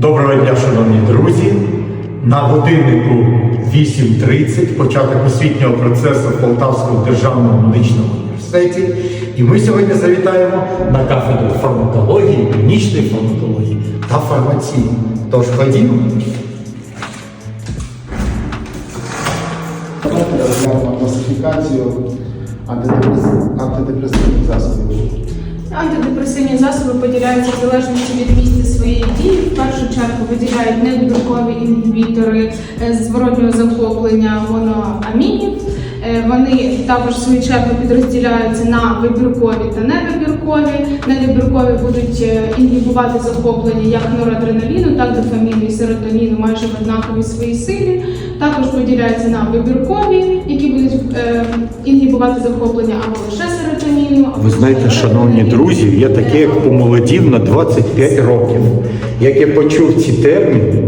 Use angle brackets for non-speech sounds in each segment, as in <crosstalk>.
Доброго дня, шановні друзі. На годиннику 8.30 початок освітнього процесу в Полтавському державному медичному університеті. І ми сьогодні завітаємо на кафедру фармакології, клінічної фармакології та фармації. Тож ходімо. Класифікацію антидепресивних засобів. Антидепресивні засоби поділяються в залежності від місця своєї дії. В першу чергу виділяють невибіркові інгібітори е, зворотнього захоплення моноамінів. Е, Вони також в свою чергу підрозділяються на вибіркові та невибіркові. Невибіркові будуть е, інгібувати захоплення як норадреналіну, так дофаміну і серотоніну майже в однаковій своїй силі. Також поділяються на вибіркові, які будуть е, інгібувати захоплення або лише серотоніну. або Ви знаєте, шановні друзі, я таке як помолодів на 25 років. Як я почув ці терміни,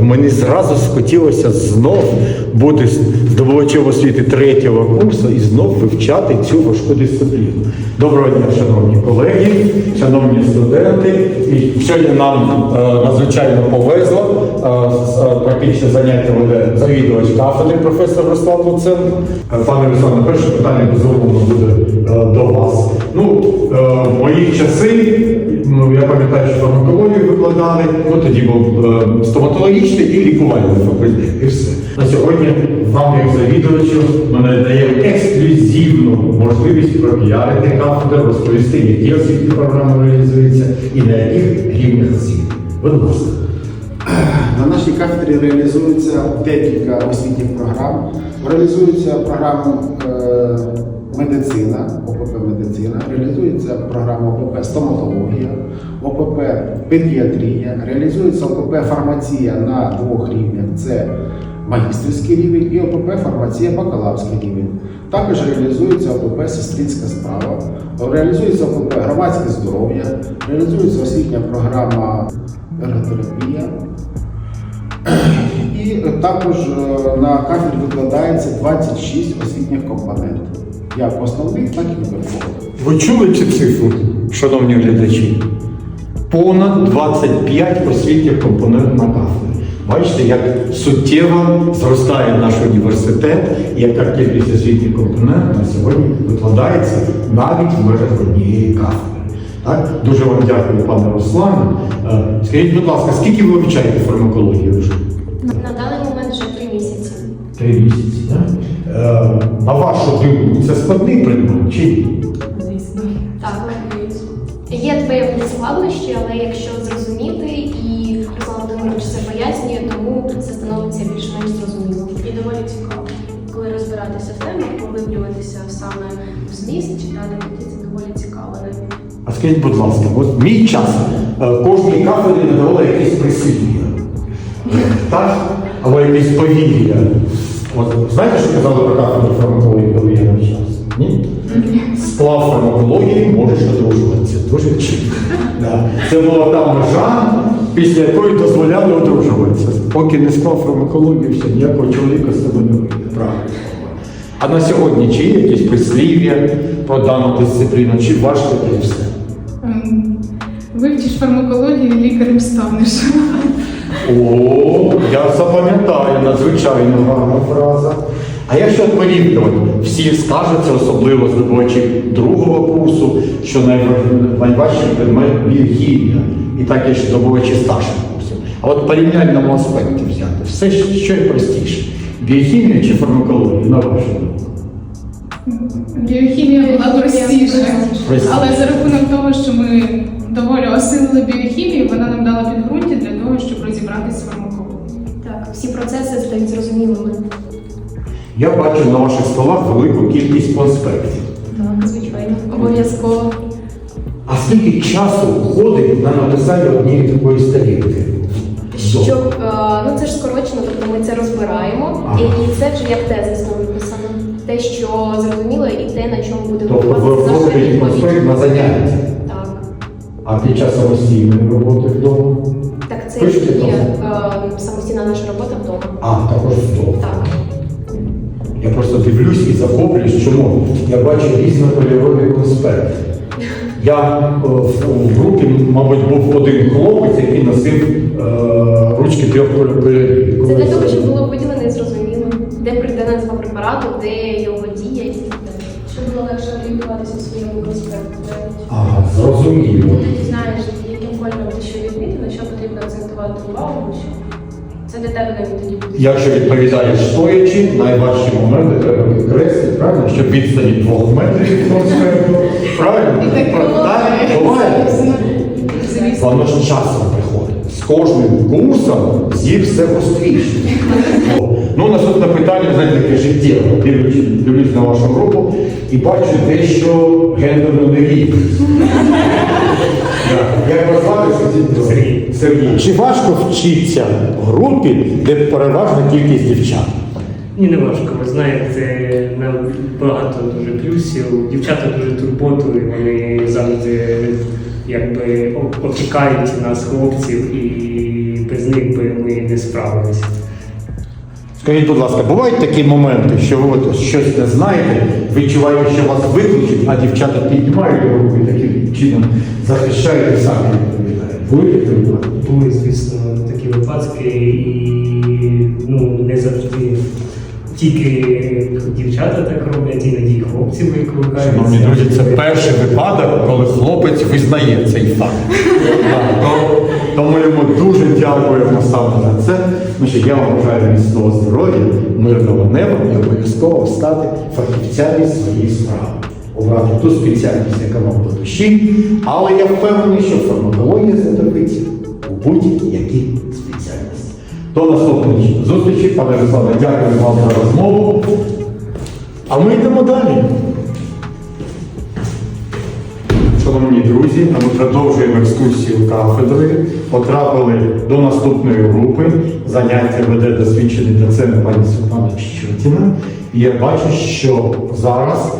мені зразу схотілося знов бути здобувачем освіти третього курсу і знов вивчати цю важку дисципліну. Доброго дня, шановні колеги, шановні студенти. І сьогодні нам е, надзвичайно повезло. Е, е, практичне заняття веде завідувач кафедри професор Руслан Луценко. Е, Пане Руслане, перше питання безумовно буде е, до вас. Ну, е, в мої часи, ну, я пам'ятаю, що фармакологію викладали, ну тоді був е, стоматологічний і лікувальний факультет, і все. На сьогодні вам, як завідувачу, мене дає ексклюзивну можливість пропіарити кафедру, розповісти, які освітні програми реалізуються і на яких рівнях освіти. Будь ласка. На нашій кафедрі реалізується декілька освітніх програм. Реалізується програма е, медицина, ОПП медицина, реалізується програма ОПП стоматологія, ОПП педіатрія, реалізується ОПП фармація на двох рівнях. Це магістрський рівень і ОПП фармація бакалаврський рівень. Також реалізується ОПП сестринська справа, реалізується ОПП громадське здоров'я, реалізується освітня програма ерготерапія. І також е, на кафедрі викладається 26 освітніх компонентів, як основних, так і вибіркових. Ви чули цю цифру, шановні глядачі? Понад 25 освітніх компонентів на кафедрі. Бачите, як суттєво зростає наш університет, яка кількість освітніх компонентів на сьогодні викладається навіть в межах однієї кафедри. Так? Дуже вам дякую, пане Руслане. Е, Скажіть, будь ласка, скільки ви вивчаєте фармакологію вже? На даний момент вже три місяці. Три місяці, так? Е, На вашу думку, це складний предмет чи ні? Звісно. Так, є певні складнощі, але якщо скажіть, будь ласка, от мій час е, кожній кафедрі надавали якісь прислів'я. Так? Або якісь повір'я. От знаєте, що казали про кафедру фармакології, коли я навчався? Ні? Сплав фармакології можеш одружуватися. Дуже чітко. Да. Це була та межа, після якої дозволяли одружуватися. Поки не склав фармакологію, все, ніякого чоловіка з тебе не вийде. Правильно. А на сьогодні чи є якісь прислів'я про дану дисципліну, чи важко і все? Вивчиш фармакологію, лікарем станеш. О, я запам'ятаю, надзвичайно гарна фраза. А якщо порівнювати, всі скажуться, особливо здобувачі другого курсу, що найваж- найважчий предмет біохімія, і так є ще здобувачі старших курсів. А от порівняльному аспекті взяти, все що й простіше. Біохімія чи фармакологія, на вашу думку? Біохімія була простіша. Але за рахунок того, що ми доволі осилили біохімію, вона нам дала підґрунтя для того, щоб розібратися з фармакологією. Так, всі процеси стають зрозумілими. Я бачу на ваших столах велику кількість конспектів. Так, звичайно. Обов'язково. А скільки часу входить на написання однієї такої сторінки? Щоб е, ну це ж скорочено, тобто ми це розбираємо, Ага. і це вже як тезисно виписано. Те, що зрозуміло, і те, на чому буде Тобто ви входите конспект на заняття. А під час самостійної роботи вдома? Так, це є е, самостійна наша робота вдома. А, також вдома. Так. Я просто дивлюсь і захоплююсь, чому я бачу різнокольорові конспекти. Я е, в, групі, мабуть, був один хлопець, який носив е, ручки трьох кольорів. Це для того, щоб було поділено і зрозуміло, де прийде назва препарату, де його дія і так далі. Щоб було легше орієнтуватися в своєму конспекті. Ага, зрозуміло. Ти знаєш, яким кольором ти що відмітив, на що потрібно акцентувати увагу, що це для тебе навіть тоді буде. Якщо відповідаєш стоячи, найважчі моменти треба підкреслити, правильно? Щоб відстані двох метрів від конспекту. Правильно? Так, буває. Воно ж часом кожним курсом зір все гостріше. Ну, наступне питання, знаєте, таке життєве. Дивлюсь, дивлюсь на вашу групу і бачу дещо гендерну нерівність. Так, Як вас звати? Сергій. Сергій. Чи важко вчитися в групі, де переважна кількість дівчат? Ні, не важко. Ви знаєте, нам багато дуже плюсів. Дівчата дуже турботливі, вони завжди якби опікають нас, хлопців, і без них би ми не справилися. Скажіть, будь ласка, бувають такі моменти, що ви от щось не знаєте, відчуваєте, що вас виключать, а дівчата піднімають руку і таким чином захищають і самі відповідають. Будете відповідати? Були, звісно, такі випадки, і ну, не завжди тільки дівчата так роблять, іноді хлопці викликають. Шановні друзі, це перший випадок, коли хлопець визнає цей факт. Тому йому дуже дякуємо саме за це. Ну що я вам бажаю міцного здоров'я, мирного неба і обов'язково стати фахівцями своєї справи. Обрати ту спеціальність, яка вам по душі, але я впевнений, що фармакологія знадобиться у будь-якій. До наступної зустрічі, пане Руслане, дякую вам за розмову. А ми йдемо далі. Шановні друзі, ми продовжуємо екскурсію кафедри. Потрапили до наступної групи. Заняття веде досвідчений доцент пані Світлана Щотіна. І я бачу, що зараз,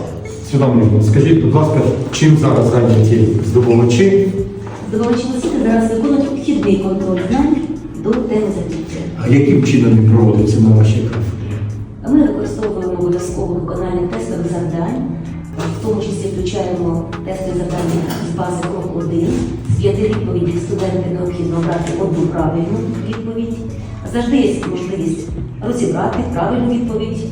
Світлана скажіть, будь ласка, чим зараз зайняті здобувачі? Здобувачі зараз виконують вхідний контроль знань до теми заняття. А яким чином він проводиться на вашій кафедрі? Ми використовуємо обов'язково виконання тестових завдань, в тому числі включаємо тестові завдання з бази крок 1. З п'яти відповідей студенти необхідно обрати одну правильну відповідь. Завжди є можливість розібрати правильну відповідь.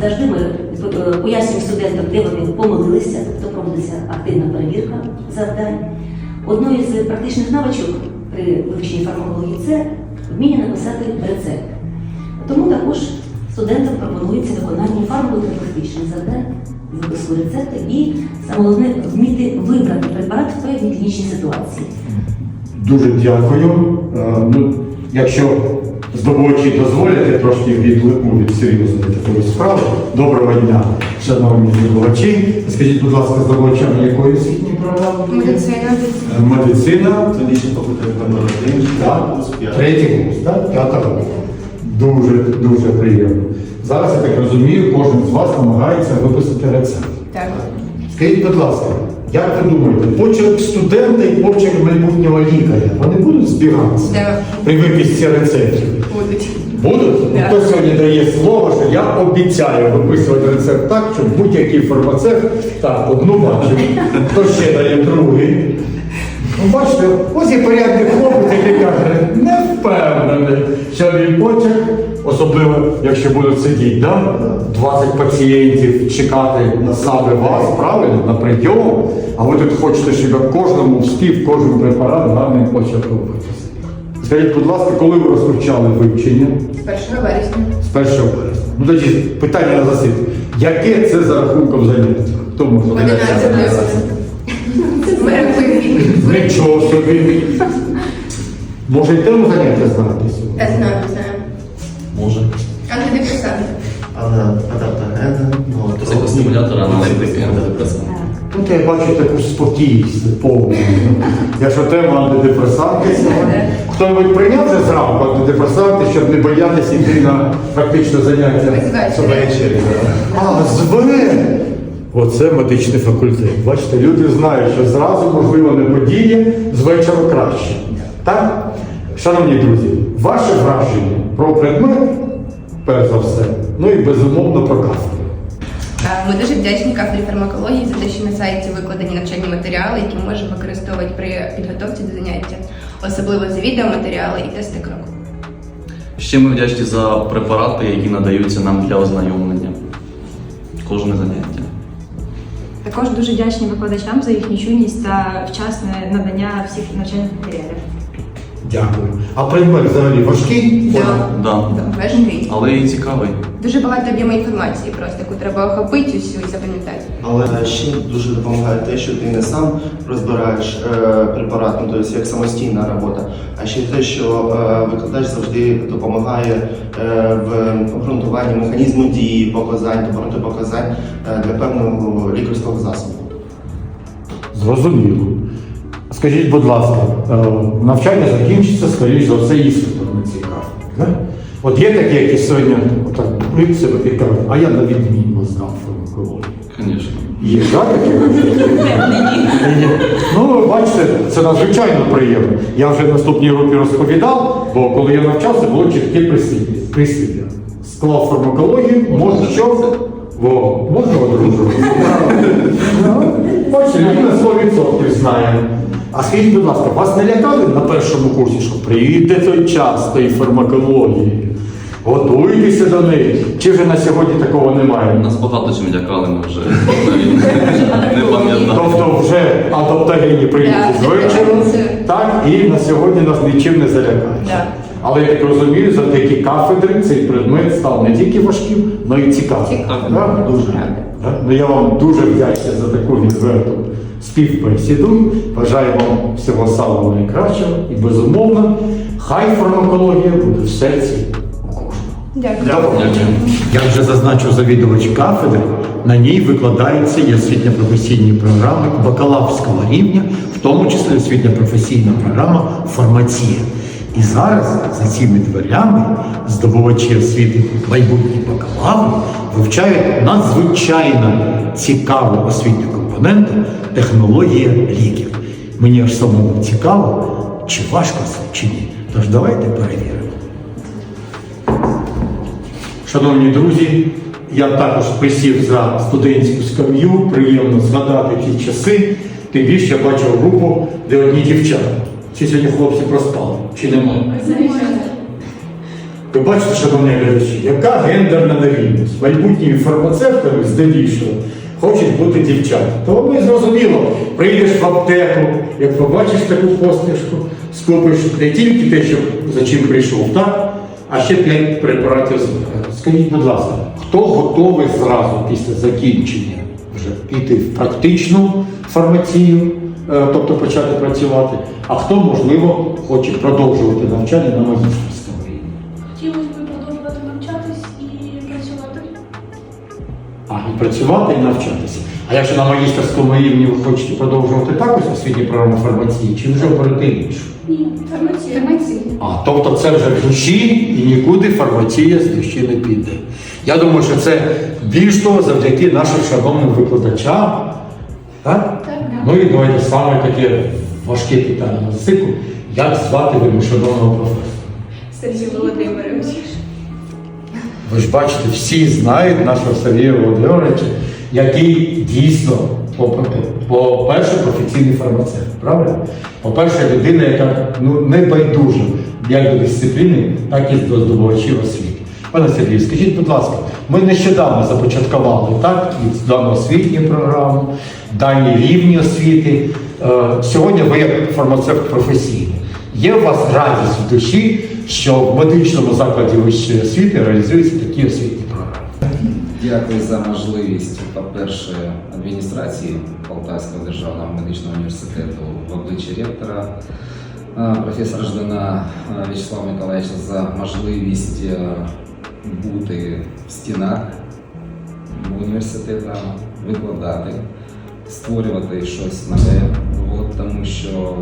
Завжди ми е, пояснюємо студентам, де вони помилилися, тобто проводиться активна перевірка завдань. Одною з практичних навичок при вивченні фармакології це вміння написати рецепт. Тому також студентам пропонується виконання фармакотерапевтичних завдань, запису рецепти і саме головне вміти вибрати препарат в певній клінічній ситуації. Дуже дякую. Е, Ну, якщо здобувачі дозволять, я трошки відлику від серйозної такої справи. Доброго дня, шановні здобувачі. Скажіть, будь ласка, здобувачами якої освітньої програми? Медицина. Е, Медицина. Так, третій курс, так? П'ята група. Дуже, дуже приємно. Зараз, я так розумію, кожен з вас намагається виписати рецепт. Так. Скажіть, будь ласка, як ви думаєте, почерк студента і почерк майбутнього лікаря, вони будуть збігатися Так. при виписці рецептів? Будуть. Ну, Хто сьогодні дає слово, що я обіцяю виписувати рецепт так, щоб будь-який фармацевт, так, одну бачив, хто ще дає другий. Ну, бачите, ось є порядний хлопець, який каже, не впевнений, що мій почерк, особливо, якщо будуть сидіти, да? 20 пацієнтів чекати на саме вас, правильно, на прийом, а ви тут хочете, щоб кожному вспів, кожен препарат гарний почерк виписати. Скажіть, будь ласка, коли ви розпочали вивчення? З 1 вересня. З 1 вересня. Ну тоді питання на засід. Яке це за рахунком заняття? Хто може? 11 Нічого собі. Може, й тему заняття знаєте сьогодні? Я знаю, знаю. Може. Антидепресанти. Але адаптогени, ну, Психостимулятор, аналітики, антидепресанти. Тут я бачу таку спокійність повну. Якщо тема антидепресанти сьогодні. Хто-небудь прийняв вже зранку антидепресанти, щоб не боятися йти на практичне заняття? Ввечері. А, зве! Оце медичний факультет. Бачите, люди знають, що зразу, можливо, не подіє, з вечора краще. Так? Шановні друзі, ваше враження про предмет, перш за все, ну і безумовно про кафедру. Ми дуже вдячні кафедрі фармакології за те, що на сайті викладені навчальні матеріали, які ми можемо використовувати при підготовці до заняття, особливо за відеоматеріали і тести кроку. Ще ми вдячні за препарати, які надаються нам для ознайомлення. Кожне заняття. Також дуже вдячні викладачам за їхню чуйність та вчасне надання всіх навчальних матеріалів. Дякую. А предмет взагалі важкий? Да. Важкий. Але і цікавий. Дуже багато об'єму інформації, просто яку треба охопити усю і запам'ятати. Але ще дуже допомагає те, що ти не сам розбираєш е, препарат, ну тобто як самостійна робота, а ще й те, що е, викладач завжди допомагає е, в обґрунтуванні механізму дії показань та протипоказань е, для певного лікарського засобу. Зрозуміло. Скажіть, будь ласка, е, навчання закінчиться, скоріш за все, іспитом на цій да? От є такі, які сьогодні отак і кажуть, а я на відмінно знав фармакологію. Звісно. Є да, такі? Ну, ви бачите, це надзвичайно приємно. Я вже в наступній групі розповідав, бо коли я навчався, було чітке прислів'я. Склав фармакологію, можна що? Во, можна одружувати? <laughs> Бачите, людина 100% знає. А скажіть, будь ласка, вас не лякали на першому курсі, що прийде той час тої фармакології? Готуйтеся до неї. Чи вже на сьогодні такого немає? Нас багато чим лякали, ми вже не пам'ятаємо. Тобто вже адаптогені прийняті з вечора, так, і на сьогодні нас нічим не залякають. Да. Але я так розумію, завдяки кафедри цей предмет став не тільки важким, але й цікавим. Цікавим. Дуже. Ну, я вам дуже вдячний за таку відверту співбесіду. Бажаю вам всього самого найкращого і безумовно, хай фармакологія буде в серці у кожного. Дякую. Як вже зазначив завідувач кафедри, на ній викладаються і освітньо-професійні програми бакалаврського рівня, в тому числі освітньо-професійна програма фармація. І зараз за цими дверями здобувачі освіти майбутні бакалаври вивчають надзвичайно цікаву освітню компоненту технологія ліків. Мені аж самому цікаво, чи важко це, чи ні. Тож давайте перевіримо. Шановні друзі, я також присів за студентську скам'ю, приємно згадати ті часи. Тим більше я бачив групу, де одні дівчата. Чи сьогодні хлопці проспали, чи немає? Ви бачите, шановні глядачі, яка гендерна нерівність. Майбутніми фармацевтами здебільшого хочуть бути дівчата. То і зрозуміло, прийдеш в аптеку, як побачиш таку посмішку, скупиш не тільки те, що за чим прийшов, так, а ще п'ять препаратів. Скажіть, будь ласка, хто готовий зразу після закінчення вже піти в практичну фармацію, е, тобто почати працювати, а хто, можливо, хоче продовжувати навчання на магістерському працювати і навчатися. А якщо на магістерському рівні ви хочете продовжувати також освітні програми фармації, чи вже оберете іншу? Ні, фармація. А, тобто це вже в душі і нікуди фармація з душі не піде. Я думаю, що це більш того завдяки нашим шановним викладачам. Так? Так. Ну і давайте саме таке важке питання на засипку. Як звати ви професора? Сергій Володимирович. Ви ж бачите, всі знають нашого Сергія Володимировича, який дійсно, по- по-перше, професійний фармацевт, правильно? По-перше, людина, яка ну, не байдужа як до дисципліни, так і до здобувачів освіти. Пане Сергію, скажіть, будь ласка, ми нещодавно започаткували так, і дану освітню програму, дані рівні освіти. Е, Сьогодні ви як фармацевт професійний. Є у вас радість в душі, що в медичному закладі вищої освіти реалізуються такі освітні програми? Дякую за можливість, по-перше, адміністрації Полтавського державного медичного університету в обличчі ректора професора Ждана В'ячеслава Миколаївича за можливість бути в стінах університету, викладати, створювати щось нове, тому що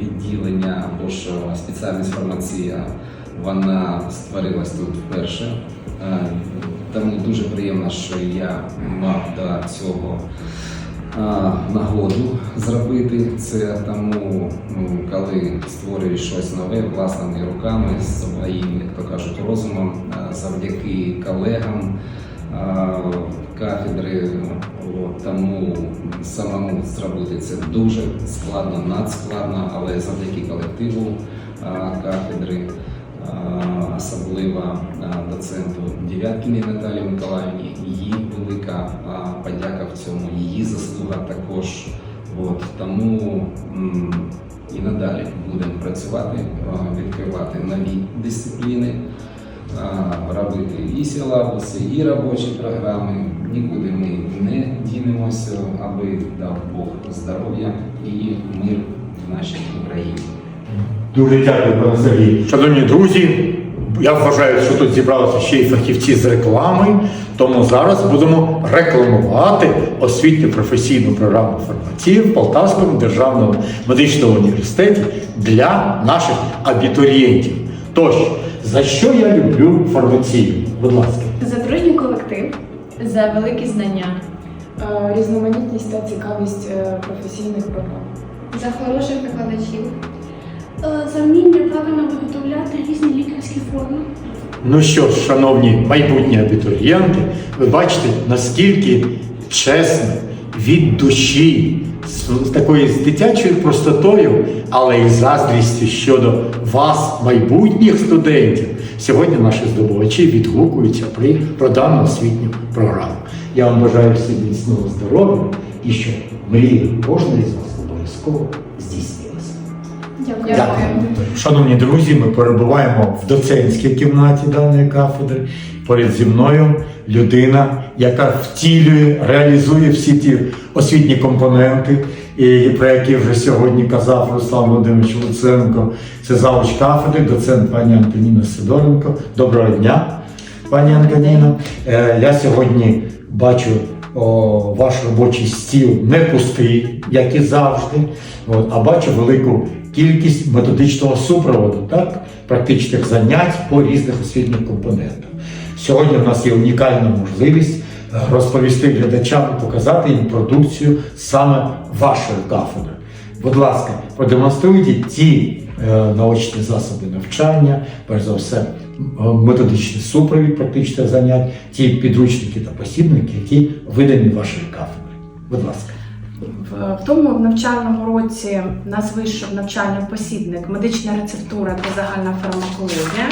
відділення або ж е, спеціальність фармація вона створилась тут вперше. Е, Тому дуже приємно, що я мав до цього е, нагоду зробити це. Тому, ну, коли створюєш щось нове власними руками, своїм, як то кажуть, розумом, е, завдяки колегам, кафедри, от, тому самому зробити це дуже складно, надскладно, але завдяки колективу кафедри, особливо доценту Дев'яткіній Наталі Миколаївні, її велика подяка в цьому, її заслуга також. От, тому і надалі будемо працювати, відкривати нові дисципліни, робити і силабуси, і робочі програми. Нікуди ми не дінемося, аби дав Бог здоров'я і мир в нашій Україні. Дуже дякую, пане Сергій. Шановні друзі, я вважаю, що тут зібралися ще й фахівці з реклами, тому зараз будемо рекламувати освітню професійну програму фармації в Полтавському державному медичному університеті для наших абітурієнтів. Тож, за що я люблю фармацію? Будь ласка. За дружній колектив, за великі знання, е, різноманітність та цікавість е, професійних програм. За хороших викладачів. За вміння правильно виготовляти різні лікарські форми. Ну що ж, шановні майбутні абітурієнти, ви бачите, наскільки чесно, від душі, з, з такою з дитячою простотою, але і заздрістю щодо вас, майбутніх студентів, сьогодні наші здобувачі відгукуються при про дану освітню програму. Я вам бажаю всім міцного здоров'я і щоб мрії кожної з вас обов'язково здійснилися. Дякую. Дякую. Шановні друзі, ми перебуваємо в доцентській кімнаті даної кафедри. Поряд зі мною людина, яка втілює, реалізує всі ті освітні компоненти, і про які вже сьогодні казав Руслан Володимирович Луценко. Це завуч кафедри, доцент пані Антоніна Сидоренко. Доброго дня, пані Антоніно. Е, Я сьогодні бачу о, ваш робочий стіл не пустий, як і завжди, от, а бачу велику кількість методичного супроводу, так, практичних занять по різних освітніх компонентах. Сьогодні в нас є унікальна можливість е, розповісти глядачам і показати їм продукцію саме вашої кафедри. Будь ласка, продемонструйте ті е, наочні засоби навчання, перш за все, методичний супровід практичних занять, ті підручники та посібники, які видані вашої кафедри. Будь ласка. В, в тому навчальному році нас вийшов навчальний посібник медична рецептура та загальна фармакологія.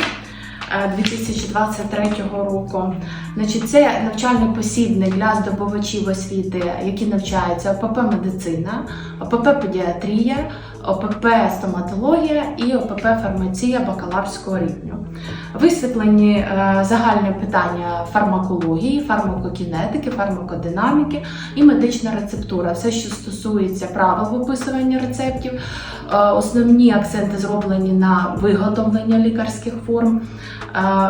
Е, 2023 року. Значить, це навчальний посібник для здобувачів освіти, які навчаються ОПП медицина, ОПП педіатрія, ОПП стоматологія і ОПП фармація бакалаврського рівню. Висвітлені е, загальні питання фармакології, фармакокінетики, фармакодинаміки і медична рецептура. Все, що стосується правил виписування рецептів, Е, основні акценти зроблені на виготовлення лікарських форм, е,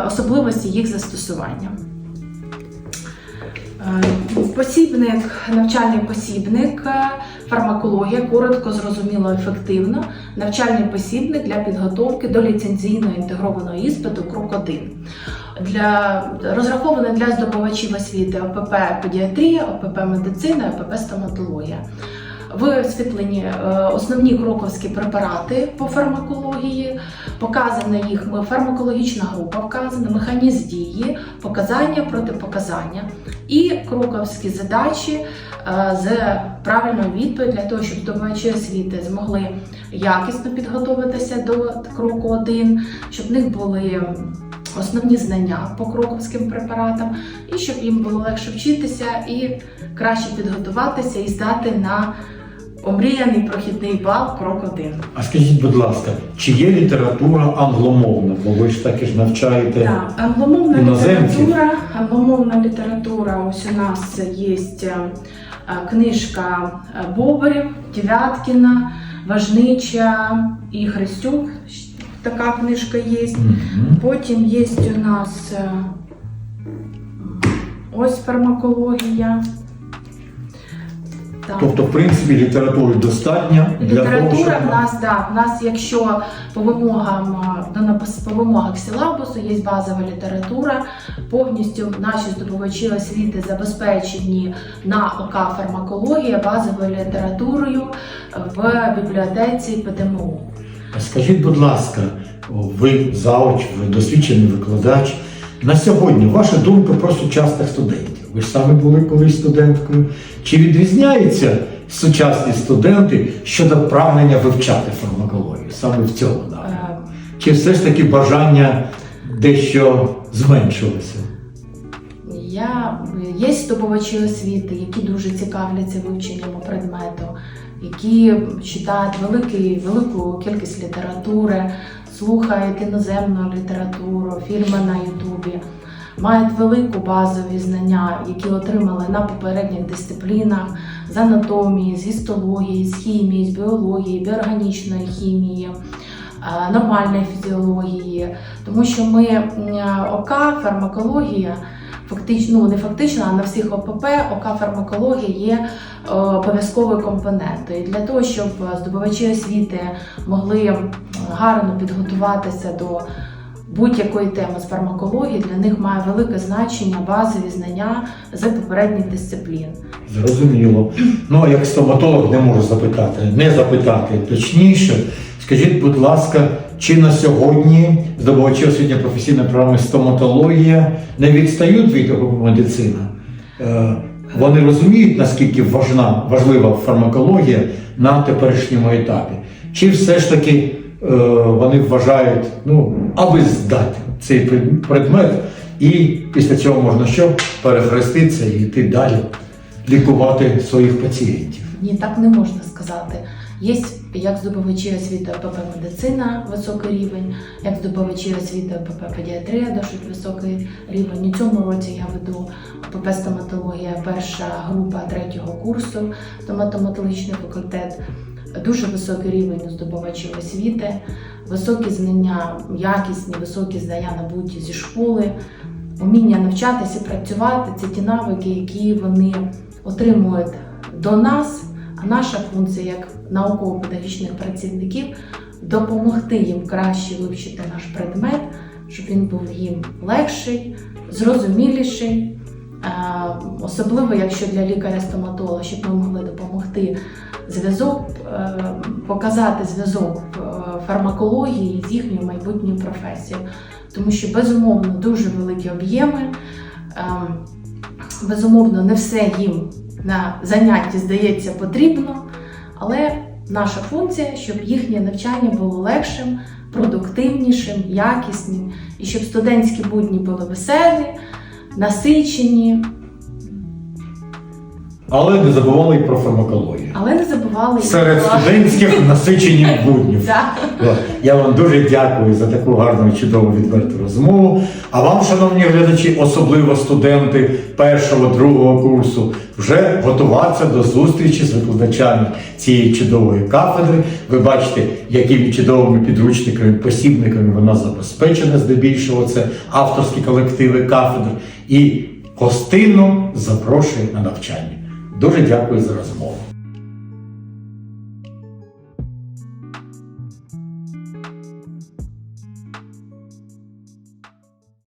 особливості їх застосування. Е, Посібник, навчальний посібник, е, фармакологія, коротко, зрозуміло, ефективно. Навчальний посібник для підготовки до ліцензійного інтегрованого іспиту крок 1. Для, розрахований для здобувачів освіти ОПП педіатрія, ОПП медицина, ОПП стоматологія. Висвітлені е, основні кроковські препарати по фармакології, показана їх фармакологічна група, вказана, механізм дії, показання, протипоказання і кроковські задачі е, з правильною відповідь для того, щоб здобувачі освіти змогли якісно підготуватися до кроку 1, щоб в них були основні знання по кроковським препаратам, і щоб їм було легше вчитися і краще підготуватися і здати на омріяний прохідний бал крок 1. А скажіть, будь ласка, чи є література англомовна? Бо ви ж таки ж навчаєте. Так, англомовна Іноземців? література. Англомовна література. Ось у нас є е, книжка е, Бобарів, Дев'яткіна, Важнича і Христюк. Така книжка є. Мгм. Потім є у нас е, ось фармакологія. Так. Тобто, в принципі, літератури достатньо для того, щоб... Література в нас, да, в нас, якщо по вимогам е, по вимогах силабусу є базова література, повністю наші здобувачі освіти забезпечені на ОК фармакологія базовою літературою в бібліотеці ПДМУ. А Скажіть, будь ласка, ви зауч, ви досвідчений викладач. на сьогодні ваша думка про сучасних студентів. Ви ж самі були колись студенткою. Чи відрізняються сучасні студенти щодо прагнення вивчати фармакологію саме в цьому напрямку? Е, Чи все ж таки бажання дещо зменшилося? Я є здобувачі освіти, які дуже цікавляться вивченням предмету, які читають великий, велику кількість літератури, слухають іноземну літературу, фільми на Ютубі, мають велику базові знання, які отримали на попередніх дисциплінах з анатомії, з гістології, з хімії, з біології, біорганічної хімії. е, Нормальної фізіології, тому що ми ОК, фармакологія, фактично, ну не фактично, а на всіх ОПП ОК фармакологія є е, обов'язковою компонентою. І для того, щоб здобувачі освіти могли гарно підготуватися до будь-якої теми з фармакології, для них має велике значення базові знання з попередніх дисциплін. Зрозуміло. Ну, а як стоматолог не можу запитати, не запитати точніше. Скажіть, будь ласка, чи на сьогодні здобувачі освітньо професійної програми стоматологія не відстають від медицина? Е, Вони розуміють, наскільки важна, важлива фармакологія на теперішньому етапі? Чи все ж таки вони вважають, ну, аби здати цей пред- предмет, і після цього можна що? Перехреститися і йти далі, лікувати своїх пацієнтів? Ні, так не можна сказати. Є як здобувачі освіти ОПП медицина високий рівень, як здобувачі освіти ОПП педіатрія досить високий рівень. У цьому році я веду ОПП стоматологія, перша група третього курсу, стоматологічний факультет. Дуже високий рівень здобувачів освіти, високі знання, якісні, високі знання набуті зі школи, уміння навчатися, працювати це ті навики, які вони отримують до нас. А наша функція як науково-педагогічних працівників допомогти їм краще вивчити наш предмет, щоб він був їм легший, зрозуміліший. Е, Особливо, якщо для лікаря-стоматолога, щоб ми могли допомогти зв'язок, е, показати зв'язок е, фармакології з їхньою майбутньою професією. Тому що безумовно дуже великі об'єми, ем, безумовно, не все їм на занятті здається потрібно, але наша функція, щоб їхнє навчання було легшим, продуктивнішим, якісним, і щоб студентські будні були веселі, насичені, Але не забували і про фармакологію. але не забували і Серед про- студентських <laughs> насичених буднів. От. Я вам дуже дякую за таку гарну і чудову відверту розмову. А вам, шановні глядачі, особливо студенти першого, другого курсу, вже готуватися до зустрічі з викладачами цієї чудової кафедри. Ви бачите, якими чудовими підручниками, посібниками вона забезпечена здебільшого. Це авторські колективи кафедр. І гостинно запрошує на навчання. Дуже дякую за розмову.